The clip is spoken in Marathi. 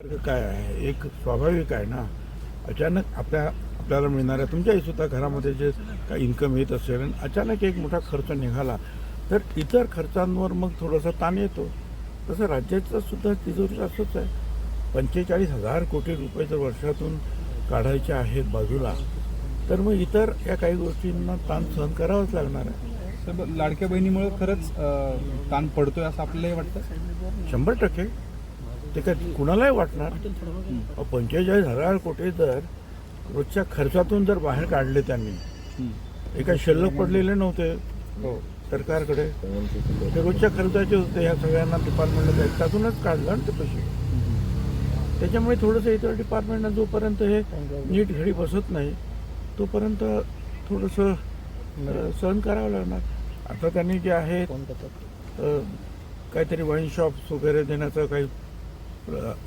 काय आहे? एक स्वाभाविक आहे ना? अचानक आपल्या आपल्याला मिळणाऱ्या तुमच्याही सुद्धा घरामध्ये जे काही इन्कम येत असेल आणि अचानक एक मोठा खर्च निघाला तर इतर खर्चांवर मग थोडासा ताण येतो. तसं राज्याचं सुद्धा तिजोरी असंच आहे. पंचेचाळीस हजार कोटी रुपये जर वर्षातून काढायचे आहेत बाजूला तर मग इतर या काही गोष्टींना ताण सहन करावाच लागणार आहे. तर लाडक्या बहिणीमुळे खरंच ताण पडतोय असं आपल्यालाही वाटतं? शंभर टक्के. ते काय कुणालाही वाटणार? पंचेचाळीस हजार कोटी जर रोजच्या खर्चातून जर बाहेर काढले त्यांनी काही शिल्लक पडलेले नव्हते हो. सरकारकडे. ते रोजच्या खर्चाचे होते ह्या सगळ्यांना डिपार्टमेंटला त्यातूनच काढलं ना ते पैसे. त्याच्यामुळे थोडंसं इतर डिपार्टमेंटला जोपर्यंत हे नीट घडी बसत नाही तोपर्यंत थोडंसं सहन करावं लागणार. आता त्यांनी जे आहे काहीतरी वाईन शॉप्स वगैरे देण्याचं काही 呃。